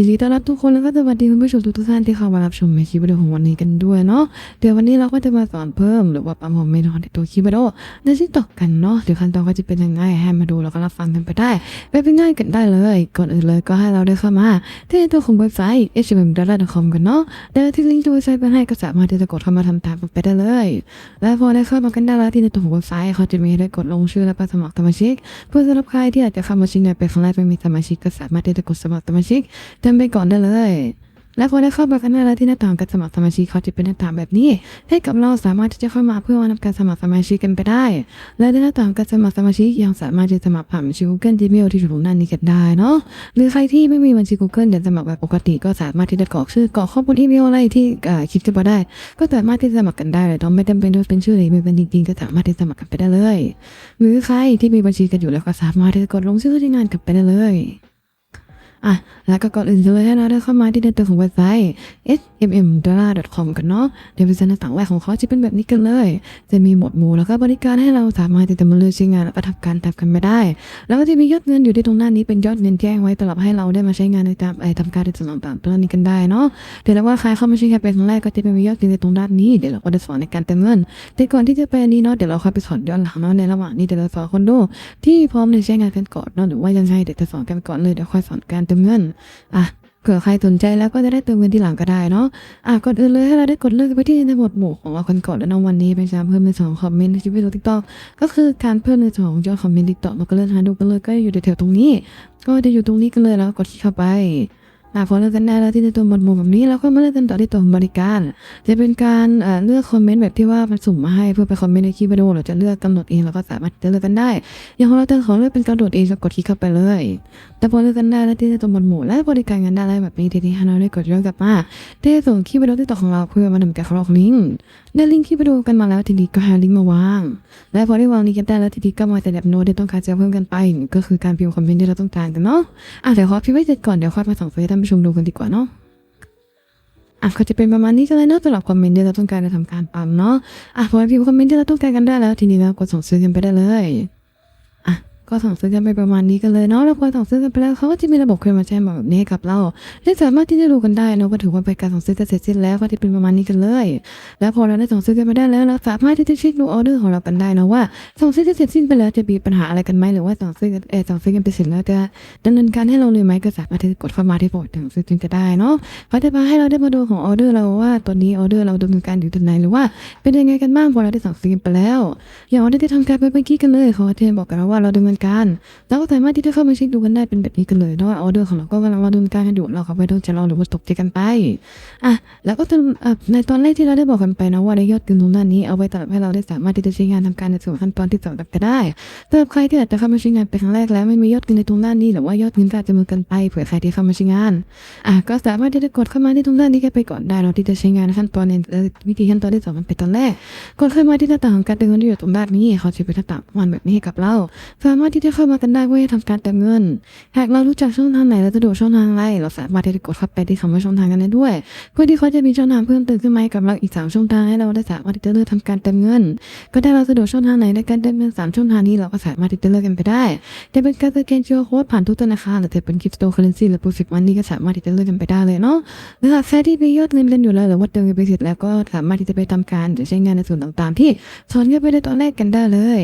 ยินดีต้อนรับทุกคนแล้วก็สวัสดีคุณผู้ชมทุกท่านที่เข้ามารับชมในคลิปวิดีโอของวันนี้กันด้วยเนาะเดี๋ยววันนี้เราก็จะมาสอนเพิ่มหรือว่าปั๊มโฮมเมดองในตัวคลิปวิดีโอในที่ตอกกันเนาะเดี๋ยวขั้นตอนก็จะเป็นยังไงให้มาดูแล้วก็รับฟังกันไปได้ไปเป็นง่ายกันได้เลย ก่อนอื่นเลยก็ให้เราได้เข้ามา ที่ตัวของเว็บไซต์ hmm.com กันเนาะเดี๋ยวที่ลิงก์ตัวเว็บไซต์ไปให้ก็สามารถที่จะกดเข้ามาทำตามไปได้เลย และพอได้เข้ามากันได้แล้วที่ในตัวของเว็บไซต์เขาจะมีให้ได้กดลงชื่อและไปสมัครสมาชิก เพื่อสำหรับใครที่อากจะเข้ามาชิงในเป็นครั้งแรกไม่มีสมาชิกก็สามารถที่จะกดสมัครสมาชิกเต็มไปก่อนได้เลย และพอได้เข้ามากันได้แล้วที่หน้าต่างการสมัครสมาชิกเขาจะเป็นหน้าต่างแบบนี้ ให้กับเราสามารถที่จะเข้ามาเพื่อมาทำการสมัครสมาชิกกันไปได้ และในหน้าต่างการสมัครสมาชิกยังสามารถจะสมัครผ่านบัญชี Google Gmail ที่อยู่ตรงหน้านี้กันได้เนาะหรือใครที่ไม่มีบัญชี Google อยากสมัครแบบปกติ ก็สามารถที่จะกรอกชื่อกรอกข้อมูลอีเมลอะไรที่คิดจะมาได้ ก็สามารถที่จะสมัครกันได้เลยต้องไม่จำเป็นต้องเป็นชื่อเลยไม่เป็นจริงๆก็สามารถที่จะสมัครกันไปได้เลย หรือใครที่มีบัญชีกันอยู่แล้วก็สามารถที่จะกดลงชื่อที่งานกันไปได้เลย อะ แล้วก็ก่อนอื่นเลยให้เราได้เข้ามาที่ในตัวของเว็บไซต์ smm.com กันเนาะเดี๋ยวเป็นหน้าต่างแรกของเขาจะเป็นแบบนี้กันเลย จะมีหมวดหมู่แล้วก็บริการให้เราสามารถที่จะมาเลือกใช้งานแล้วก็ทำการตามกันไม่ได้ แล้วก็จะมียอดเงินอยู่ที่ตรงหน้านี้เป็นยอดเงินแจ้งไว้สำหรับให้เราได้มาใช้งานในตามไอทำการในส่วนต่างๆตรงนี้กันได้เนาะเดี๋ยวว่าใครเข้ามาใช้งานเป็นครั้งแรกก็จะเป็นยอดเงินในตรงด้านนี้เดี๋ยวเราก็จะสอนในการเติมเงิน แต่ก่อนที่จะไปอันนี้เนาะเดี๋ยวเราค่อยไปสอนย้อนหลังเนาะในระหว่างนี้เดี๋ยวเราสอนคนดูที่พร้อมในใช้งานกันก่อนเนาะหรือว่ายังไงเดี๋ยวจะสอนกันก่อนเลยเดี๋ยวค่อยสอนการเติมเงินอะเผื่อใครสนใจแล้วก็จะได้เติมเงินทีหลังก็ได้เนาะอะก่อนอื่นเลยให้เราได้กดเลือกไปที่ในหมวดหมู่ของเราคนก่อนแล้วในวันนี้เป็นการเพิ่มในส่วนของคอมเมนต์ในคลิปวิดีโอทิกตอกก็คือการเพิ่มในส่วนของยอดคอมเมนต์ทิกตอกเราก็เลื่อนหาดูกันเลยก็อยู่แถวตรงนี้ ก็จะอยู่ตรงนี้กันเลยแล้วกดคลิกเข้าไป อะพอเลือกกันได้แล้วที่ในตัวหมวดหมู่แบบนี้เราก็มาเลือกกันต่อที่ตัวบริการ จะเป็นการเลือกคอมเมนต์แบบที่ว่ามันสุ่มมาให้เพื่อไปคอมเมนต์ในคลิปวิดีโอเราจะเลือกกำหนดเองเราก็สามารถจะเลือกกันได้ อย่างของเราจะขอเลือกเป็นกำหนดเองก็กดคลิกเข้าไปเลย แต่พอเลือกกันได้แล้วที่ในตัวหมวดหมู่และบริการกันได้แบบนี้ทีนี้เราได้กดย้อนกลับมาได้ส่งคลิปวิดีโอที่ต่อของเราเพื่อมาทำการครอกลิงก์ ได้ลิงก์คลิปวิดีโอกันมาแล้วทีนี้ก็หาลิงก์มาวาง และพอได้วางลิงก์กันได้แล้วทีนี้ก็มาแต่แบบโน้ตที่ต้องการจะเพิ่มกันไป ก็คือการพิมพ์คอมเมนต์ที่เราต้องการกันเนาะอะเดี๋ยวขอพิมพ์ไว้เสร็จก่อนเดี๋ยวค่อยมาส่งไฟให้ท่านผู้ชมดูกันดีกว่าเนาะอะก็จะเป็นประมาณนี้ก็เลยเนาะสำหรับคอมเมนต์ที่เราต้องการจะทำการปั๊มเนาะอะพอพิมพ์คอมเมนต์ที่เราต้องการกันได้แล้ว ทีนี้เรากดส่งซื้อกันไปได้เลย ก็สั่งซื้อกันไปประมาณนี้กันเลยเนาะแล้วพอสั่งซื้อกันไปแล้วเขาก็จะมีระบบเคลมมาแจ้งแบบนี้กับเราได้สามารถที่จะดูกันได้นะว่าถือว่าเป็นการสั่งซื้อกันเสร็จสิ้นแล้วก็จะเป็นประมาณนี้กันเลย แล้วพอเราได้สั่งซื้อกันไปได้แล้วเราสามารถที่จะเช็คดูออเดอร์ของเรากันได้นะว่าสั่งซื้อกันเสร็จสิ้นไปแล้วจะมีปัญหาอะไรกันไหมหรือว่าสั่งซื้อกันเออสั่งซื้อกันไปเสร็จแล้วจะดำเนินการให้เราเลยไหมก็สามารถที่จะกดเข้ามาที่โปรดสั่งซื้อจึงจะได้เนาะเขาจะมาให้เราได้มาดูของออเดอร์เราว่าตอนนี้ออเดอร์เราดำเนินการอยู่ตรงไหนหรือว่าเป็นยังไงกันบ้างพอเราได้สั่งซื้อกันไปแล้ว อย่างออเดอร์ที่ทำการไปเมื่อกี้กันเลยเขาจะบอกกันว่าเราดำเนินการแล้วก็สามารถที่จะเข้ามาเช็คดูกันได้เป็นแบบนี้กันเลยเนาะว่าออเดอร์ของเราก็กำลังดำเนินการกันอยู่เราก็ไม่ต้องจะรอหรือว่าตกใจกันไปอะแล้วก็ในตอนแรกที่เราได้บอกกันไปนะว่าในยอดเงินตรงด้านนี้เอาไว้สำหรับให้เราได้สามารถที่จะใช้งานทำการในส่วนขั้นตอนที่สองก็ได้สำหรับใครที่อาจจะเข้ามาใช้งานเป็นครั้งแรกแล้วไม่มียอดเงินในตรงด้านนี้หรือว่ายอดเงินอาจจะมือกันไปเผื่อใครที่เข้ามาใช้งานอะก็สามารถที่จะกดเข้ามาที่ตรงด้านนี้กันไปก่อนได้เราที่จะใช้งานขั้นตอนในวิธีขั้นตอนที่สองกันไปตอนแรกกดเข้ามาที่หน้าต่างของการเติมเงินที่อยู่ตรงด้านนี้เขาจะเป็นหน้าต่างวันแบบนี้ให้กับเราสามารถที่จะเข้ามากันได้เพื่อทำการเติมเงิน หากเรารู้จักช่องทางไหนและสะดวกช่องทางอะไรเราสามารถที่จะกดเข้าไปที่คำว่าช่องทางกันได้ด้วย เพื่อที่เขาจะมีช่องทางเพิ่มเติมขึ้นมาให้กับเราอีกสามช่องทางให้เราได้สามารถที่จะเลือกทำการเติมเงิน ก็ได้เราสะดวกช่องทางไหนในการเติมเงินสามช่องทางนี้เราก็สามารถที่จะเลือกกันไปได้จะเป็นการสแกน QR code ผ่านทุกธนาคารหรือจะเป็นคริปโตเคอเรนซีหรือ Perfect Money ก็สามารถที่จะเลือกกันไปได้เลยเนาะหรือหากใครที่มียอดเงินกันอยู่แล้วหรือว่าเติมเงินไปเสร็จแล้วก็สามารถที่จะไปทำการหรือใช้งานในส่วนต่างๆ ที่สอนกันไปในตอนแรกกันได้เลย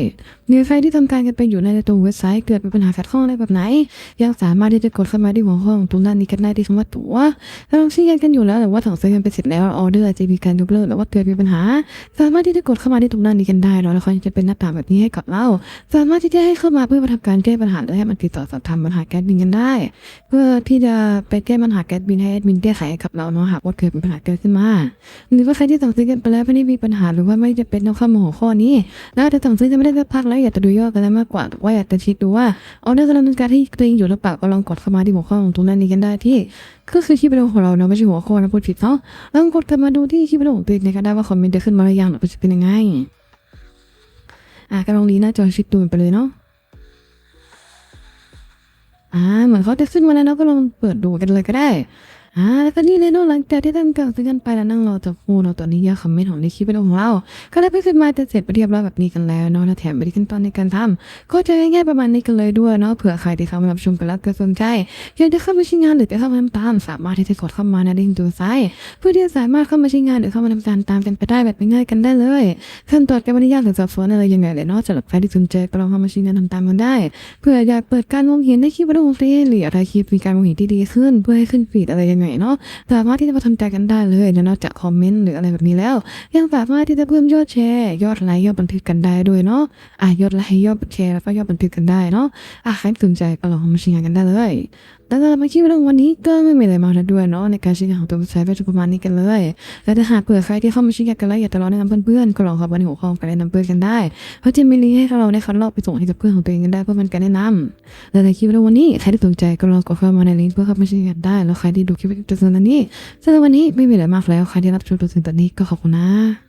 หรือใครที่ทำการกันไปอยู่ในตัวเว็บไซต์เกิดมีปัญหาขัดข้องอะไรแบบไหน ยังสามารถที่จะกดเข้ามาที่หัวข้อของตรงด้นนี้กันได้ที่คำว่าตั๋วถ้าเราใช้งานกันอยู่แล้วหรือว่าสั่งซื้อกันไปเสร็จแล้วออเดอร์จะมีการยกเลิกหรือว่าเกิดมีปัญหา สามารถที่จะกดเข้ามาที่ตรงด้นนี้กันได้เนาะแล้วเขาจะเป็นหน้าต่างแบบนี้ให้กับเรา สามารถที่จะให้เข้ามาเพื่อมาทำการแก้ปัญหาและให้มันติดต่อสอบถามปัญหาแก๊สบินกันได้ เพื่อที่จะไปแก้ปัญหาแก๊สบินให้แอดมินแก้ไขให้กับเราเนาะหากว่าเกิดเป็นปัญหาเกิดขึ้นมา หรือว่าใครที่สั่งซื้อกันไปแล้วไม่ได้มีปัญหาหรือว่าไม่จะเป็นต้องเข้ามาหัวข้อนี้ แล้วแต่สั่งซื้อจะไม่ได้สักพักแล้วอยากจะดูยอดกันได้มากกว่าว่าอยากจะเช็คดูว่าเอร์กำลังดำเนินการที่ตัวเองอยู่หรือเปล่าก็ลองกดเข้ามาที่หัวข้อของตรงนั้นนี้กันได้ที่ก็คือคลิปวิดีโอของเราเนาะไม่ใช่หัวข้อนะพูดผิดเนาะลองกดกันมาดูที่คลิปวิดีโอของตัวเองกันได้ว่าคอมเมนต์จะขึ้นมาหรือยังหรือว่าจะเป็นยังไงอะก็ลองรีหน้าจอชิดดูไปเลยเนาะอ่าเหมือนเขาจะขึ้นมาแล้วเนาะก็ลองเปิดดูกันเลยก็ได้ อ่าแล้วก็นี่เลยเนาะหลังจากที่ทำการซื้อกันไปแล้วนั่งรอจับคู่เนาะตอนนี้ยอดคอมเมนต์ของในคลิปวิดีโอของเรา ก็ได้ไปขึ้นมาจะเสร็จไปเรียบร้อยแบบนี้กันแล้วเนาะและแถมไปที่ขั้นตอนในการทำก็จะง่ายๆประมาณนี้กันเลยด้วยเนาะเผื่อใครที่เข้ามารับชมกันแล้วก็สนใจอยากจะเข้ามาใช้งานหรือจะเข้ามาทำตามสามารถที่จะกดเข้ามาในลิงก์ตัวซ้ายเพื่อที่จะสามารถเข้ามาใช้งานหรือเข้ามาทำการตามกันไปได้แบบง่ายๆกันได้เลยขั้นตอนการไม่ได้ยากหรือซับซ้อนอะไรยังไงเลยเนาะสำหรับใครที่สนใจก็ลองเข้ามาใช้งานทำตามกันได้เพื่ออยากเปิดการมองเห็นในคลิปวิดีโอฟรีหรืออยากได้คลิปมีการมองเห็นที่ดีขึ้น เพื่อให้ขึ้นฟีดอะไรยังไงเนาะสามารถที่จะมาทำใจกันได้เลยและนอกจากคอมเมนต์หรืออะไรแบบนี้แล้ว ยังสามารถที่จะเพิ่มยอดแชร์ ยอดไลค์ยอดบันทึกกันได้ด้วยเนาะอะยอดไลค์ยอดแชร์แล้วก็ยอดบันทึกกันได้เนาะอะใครสนใจก็ลองมาใช้งานกันได้เลยแล้วสำหรับคลิปวิดีโอวันนี้ก็ไม่มีอะไรมากแล้วด้วยเนาะในการใช้งานของตัวเว็บไซต์ก็จะประมาณนี้กันเลยและถ้าหากเผื่อใครที่เข้ามาใช้งานกันแล้วอยากจะลองแนะนำเพื่อนๆก็ลองเข้ามาในหัวข้อการแนะนำเพื่อนกันได้เพราะจะมีลิงก์ให้เราได้คัดลอกไปส่งให้กับเพื่อนของตัวเองกันได้เพื่อเป็นการแนะนำและในคลิปวิดีโอวันนี้ใครที่สนใจก็ลองกดเข้ามาในลิงก์เพื่อเข้ามาใช้งานได้แล้วใครที่ดูคลิปวิดีโอจนตอนนี้สำหรับวันนี้ไม่มีอะไรมากแล้วใครที่รับชมจนถึงตอนนี้ก็ขอบคุณนะ